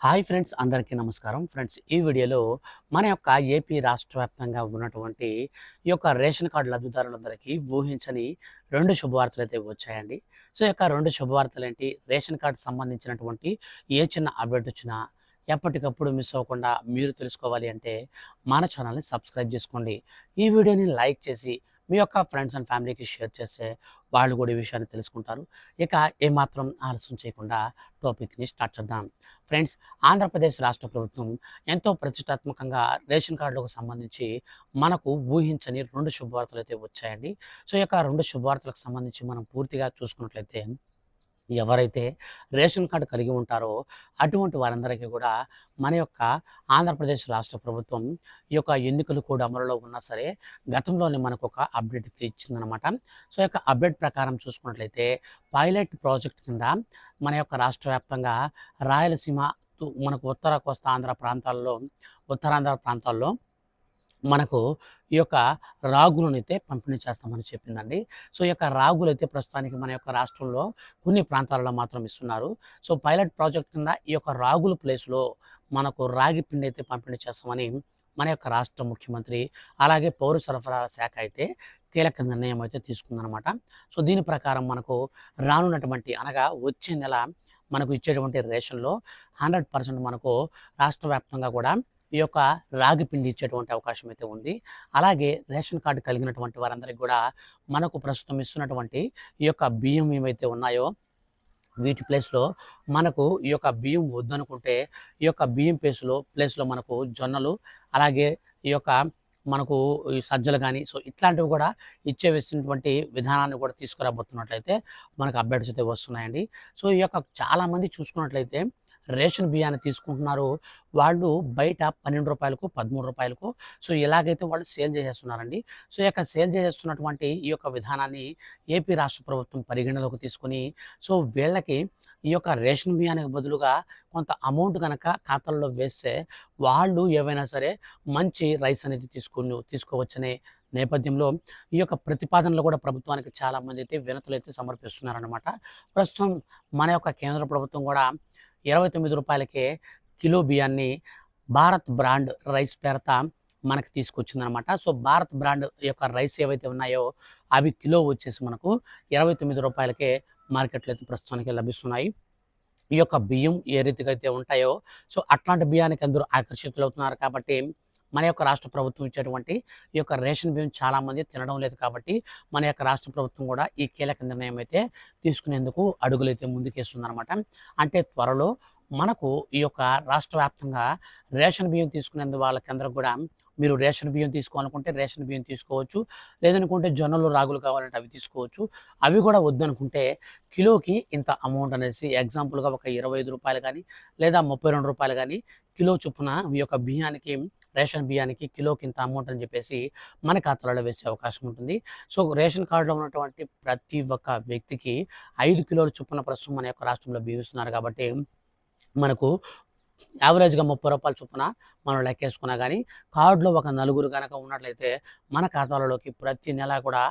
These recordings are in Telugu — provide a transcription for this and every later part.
హాయ్ ఫ్రెండ్స్ అందరికీ నమస్కారం. ఫ్రెండ్స్ ఈ వీడియోలో మన యొక్క ఏపీ రాష్ట్ర వ్యాప్తంగా ఉన్నటువంటి ఈ యొక్క రేషన్ కార్డు లబ్ధిదారులందరికీ ఊహించని రెండు శుభవార్తలు అయితే వచ్చాయండి. సో యొక్క రెండు శుభవార్తలు ఏంటి? రేషన్ కార్డు సంబంధించినటువంటి ఏ చిన్న అప్డేట్ వచ్చినా ఎప్పటికప్పుడు మిస్ అవ్వకుండా మీరు తెలుసుకోవాలి అంటే మన ఛానల్ని సబ్స్క్రైబ్ చేసుకోండి. ఈ వీడియోని లైక్ చేసి మీ యొక్క ఫ్రెండ్స్ అండ్ ఫ్యామిలీకి షేర్ చేస్తే వాళ్ళు కూడా ఈ విషయాన్ని తెలుసుకుంటారు. ఇక ఏమాత్రం ఆలస్యం చేయకుండా టాపిక్ని స్టార్ట్ చేద్దాం. ఫ్రెండ్స్ ఆంధ్రప్రదేశ్ రాష్ట్ర ప్రభుత్వం ఎంతో ప్రతిష్టాత్మకంగా రేషన్ కార్డులకు సంబంధించి మనకు ఊహించని రెండు శుభవార్తలు అయితే వచ్చాయండి. సో ఈ యొక్క రెండు శుభవార్తలకు సంబంధించి మనం పూర్తిగా చూసుకున్నట్లయితే ఎవరైతే రేషన్ కార్డు కలిగి ఉంటారో అటువంటి వారందరికీ కూడా మన యొక్క ఆంధ్రప్రదేశ్ రాష్ట్ర ప్రభుత్వం ఈ యొక్క ఎన్నికలు కూడా అమలులో ఉన్నా సరే గతంలోనే మనకు ఒక అప్డేట్ ఇచ్చిందనమాట సో యొక్క అప్డేట్ ప్రకారం చూసుకున్నట్లయితే పైలట్ ప్రాజెక్ట్ కింద మన యొక్క రాష్ట్ర వ్యాప్తంగా రాయలసీమ మనకు ఉత్తర కోస్తా ఆంధ్ర ప్రాంతాల్లో ఉత్తరాంధ్ర ప్రాంతాల్లో మనకు ఈ యొక్క రాగులను అయితే పంపిణీ చేస్తామని చెప్పిందండి. సో ఈ యొక్క రాగులు అయితే ప్రస్తుతానికి మన యొక్క రాష్ట్రంలో కొన్ని ప్రాంతాలలో మాత్రం ఇస్తున్నారు. సో పైలట్ ప్రాజెక్ట్ కింద ఈ యొక్క రాగుల ప్లేస్లో మనకు రాగి పిండి అయితే పంపిణీ చేస్తామని మన యొక్క రాష్ట్ర ముఖ్యమంత్రి అలాగే పౌర సరఫరాల శాఖ అయితే కీలక నిర్ణయం అయితే తీసుకుందనమాట సో దీని ప్రకారం మనకు రానున్నటువంటి అనగా వచ్చే నెల మనకు ఇచ్చేటువంటి రేషన్లో హండ్రెడ్ పర్సెంట్ మనకు రాష్ట్ర వ్యాప్తంగా కూడా ఈ యొక్క రాగి పిండి ఇచ్చేటువంటి అవకాశం అయితే ఉంది. అలాగే రేషన్ కార్డు కలిగినటువంటి వారందరికీ కూడా మనకు ప్రస్తుతం ఇస్తున్నటువంటి ఈ యొక్క బియ్యం ఏమైతే ఉన్నాయో వీటి ప్లేస్లో మనకు ఈ యొక్క బియ్యం వద్దనుకుంటే ఈ యొక్క బియ్యం ప్లేస్లో ప్లేస్లో మనకు జొన్నలు అలాగే ఈ యొక్క మనకు సజ్జలు కానీ సో ఇట్లాంటివి కూడా ఇచ్చే వేసినటువంటి విధానాన్ని కూడా తీసుకురాబోతున్నట్లయితే మనకు అప్డేట్స్ అయితే వస్తున్నాయండి. సో ఈ యొక్క చాలామంది చూసుకున్నట్లయితే రేషన్ బియ్యాన్ని తీసుకుంటున్నారు వాళ్ళు బయట పన్నెండు రూపాయలకు పదమూడు రూపాయలకు. సో ఇలాగైతే వాళ్ళు సేల్ చేసేస్తున్నారండి. సో ఈ యొక్క సేల్ చేసేస్తున్నటువంటి ఈ యొక్క విధానాన్ని ఏపీ రాష్ట్ర ప్రభుత్వం పరిగణలోకి తీసుకుని సో వీళ్ళకి ఈ యొక్క రేషన్ బియ్యానికి బదులుగా కొంత అమౌంట్ కనుక ఖాతాల్లో వేస్తే వాళ్ళు ఏవైనా సరే మంచి రైస్ అనేది తీసుకుని తీసుకోవచ్చనే నేపథ్యంలో ఈ యొక్క ప్రతిపాదనలు కూడా ప్రభుత్వానికి చాలామంది అయితే వినతులు అయితే సమర్పిస్తున్నారనమాట ప్రస్తుతం మన యొక్క కేంద్ర ప్రభుత్వం కూడా ఇరవై తొమ్మిది రూపాయలకే కిలో బియ్యాన్ని భారత్ బ్రాండ్ రైస్ పేరత మనకి తీసుకొచ్చిందనమాట. సో భారత్ బ్రాండ్ యొక్క రైస్ ఏవైతే ఉన్నాయో అవి కిలో వచ్చేసి మనకు ఇరవై తొమ్మిది రూపాయలకే మార్కెట్లో అయితే ప్రస్తుతానికి లభిస్తున్నాయి. ఈ యొక్క బియ్యం ఏ రీతిగా అయితే ఉంటాయో సో అట్లాంటి బియ్యానికి అందరూ ఆకర్షితులు అవుతున్నారు కాబట్టి మన యొక్క రాష్ట్ర ప్రభుత్వం ఇచ్చేటువంటి ఈ యొక్క రేషన్ బియ్యం చాలామంది తినడం లేదు కాబట్టి మన యొక్క రాష్ట్ర ప్రభుత్వం కూడా ఈ కీలక నిర్ణయం అయితే తీసుకునేందుకు అడుగులు అయితే ముందుకేస్తుందన్నమాట. అంటే త్వరలో మనకు ఈ యొక్క రాష్ట్ర వ్యాప్తంగా రేషన్ బియ్యం తీసుకునేందు వాళ్ళకందరూ కూడా మీరు రేషన్ బియ్యం తీసుకోవాలనుకుంటే రేషన్ బియ్యం తీసుకోవచ్చు. లేదనుకుంటే జొన్నలు రాగులు కావాలంటే అవి తీసుకోవచ్చు. అవి కూడా వద్దనుకుంటే కిలోకి ఇంత అమౌంట్ అనేసి ఎగ్జాంపుల్గా ఒక ఇరవై ఐదు రూపాయలు కానీ లేదా ముప్పై రెండు రూపాయలు కానీ కిలో చొప్పున ఈ యొక్క బియ్యానికి రేషన్ బియ్యానికి కిలోకి ఇంత అమౌంట్ అని చెప్పేసి మన ఖాతాలో వేసే అవకాశం ఉంటుంది. సో రేషన్ కార్డులో ఉన్నటువంటి ప్రతి ఒక్క వ్యక్తికి ఐదు కిలోల చొప్పున ప్రస్తుతం మన యొక్క రాష్ట్రంలో బియ్యిస్తున్నారు కాబట్టి మనకు యావరేజ్గా ముప్పై రూపాయల చొప్పున మనం లెక్కేసుకున్నా కానీ కార్డులో ఒక నలుగురు కనుక ఉన్నట్లయితే మన ఖాతాలలోకి ప్రతి నెల కూడా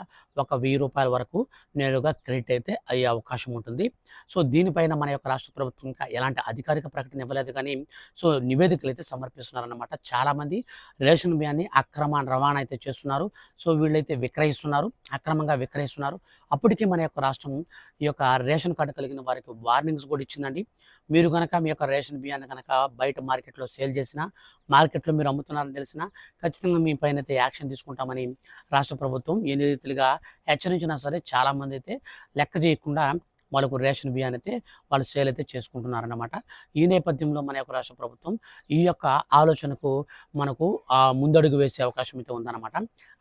ఒక వెయ్యి రూపాయల వరకు నేరుగా క్రెడిట్ అయితే అయ్యే అవకాశం ఉంటుంది. సో దీనిపైన మన యొక్క రాష్ట్ర ప్రభుత్వం ఇంకా ఎలాంటి అధికారిక ప్రకటన ఇవ్వలేదు కానీ సో నివేదికలు అయితే సమర్పిస్తున్నారన్నమాట. చాలామంది రేషన్ బియ్యాన్ని అక్రమ రవాణా అయితే చేస్తున్నారు. సో వీళ్ళైతే విక్రయిస్తున్నారు అక్రమంగా విక్రయిస్తున్నారు. అప్పటికే మన యొక్క రాష్ట్రం ఈ యొక్క రేషన్ కార్డు కలిగిన వారికి వార్నింగ్స్ కూడా ఇచ్చిందండి. మీరు కనుక మీ యొక్క రేషన్ బియ్యాన్ని కనుక బయట మార్కెట్లో సేల్ చేసినా మార్కెట్లో మీరు అమ్ముతున్నారని తెలిసినా ఖచ్చితంగా మీ పైన అయితే యాక్షన్ తీసుకుంటామని రాష్ట్ర ప్రభుత్వం ఎన్ని రీతిగా హెచ్చరించినా సరే చాలామంది అయితే లెక్క చేయకుండా వాళ్ళకు రేషన్ బియ్యాన్ని అయితే వాళ్ళు సేల్ అయితే చేసుకుంటున్నారన్నమాట. ఈ నేపథ్యంలో మన యొక్క రాష్ట్ర ప్రభుత్వం ఈ యొక్క ఆలోచనకు మనకు ముందడుగు వేసే అవకాశం అయితే ఉందన్నమాట.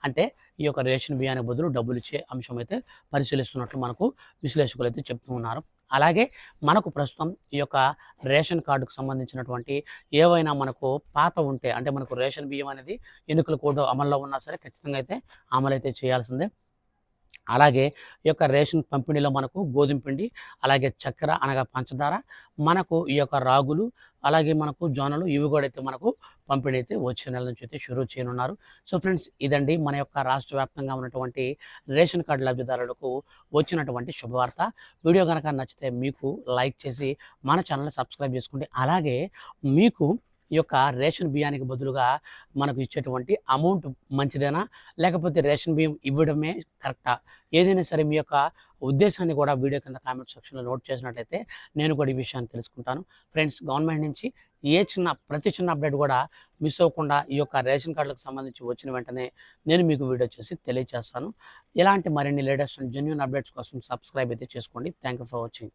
అంటే ఈ యొక్క రేషన్ బియ్యానికి బదులు డబ్బులు ఇచ్చే అంశం అయితే పరిశీలిస్తున్నట్లు మనకు విశ్లేషకులు అయితే చెప్తూ ఉన్నారు. అలాగే మనకు ప్రస్తుతం ఈ యొక్క రేషన్ కార్డుకు సంబంధించినటువంటి ఏవైనా మనకు పాత ఉంటే అంటే మనకు రేషన్ బియ్యం అనేది ఎన్నికల కోడ్ అమల్లో ఉన్నా సరే ఖచ్చితంగా అయితే అమలు అయితే చేయాల్సిందే. అలాగే ఈ యొక్క రేషన్ పంపిణీలో మనకు గోధుమ పిండి అలాగే చక్కెర అనగా పంచదార మనకు ఈ యొక్క రాగులు అలాగే మనకు జొన్నలు ఇవి కూడా అయితే మనకు పంపిణీ అయితే వచ్చే నెల నుంచి అయితే షురూ చేయనున్నారు. సో ఫ్రెండ్స్ ఇదండి మన యొక్క రాష్ట్ర వ్యాప్తంగా ఉన్నటువంటి రేషన్ కార్డు లబ్ధిదారులకు వచ్చినటువంటి శుభవార్త. వీడియో కనుక నచ్చితే మీకు లైక్ చేసి మన ఛానల్ సబ్స్క్రైబ్ చేసుకోండి. అలాగే మీకు ఈ యొక్క రేషన్ బియ్యానికి బదులుగా మనకు ఇచ్చేటువంటి అమౌంట్ మంచిదేనా? లేకపోతే రేషన్ బియ్యం ఇవ్వడమే కరెక్టా? ఏదైనా సరే మీ యొక్క ఉద్దేశాన్ని కూడా వీడియో కింద కామెంట్ సెక్షన్లో నోట్ చేసినట్లయితే నేను కూడా ఈ విషయాన్ని తెలుసుకుంటాను. ఫ్రెండ్స్ గవర్నమెంట్ నుంచి ఏ చిన్న ప్రతి చిన్న అప్డేట్ కూడా మిస్ అవ్వకుండా ఈ యొక్క రేషన్ కార్డులకు సంబంధించి వచ్చిన వెంటనే నేను మీకు వీడియో చేసి తెలియజేస్తాను ఇలాంటి మరిన్ని లేటెస్ట్ అండ్ జెన్యున్ అప్డేట్స్ కోసం సబ్స్క్రైబ్ అయితే చేసుకోండి. Thank you for watching.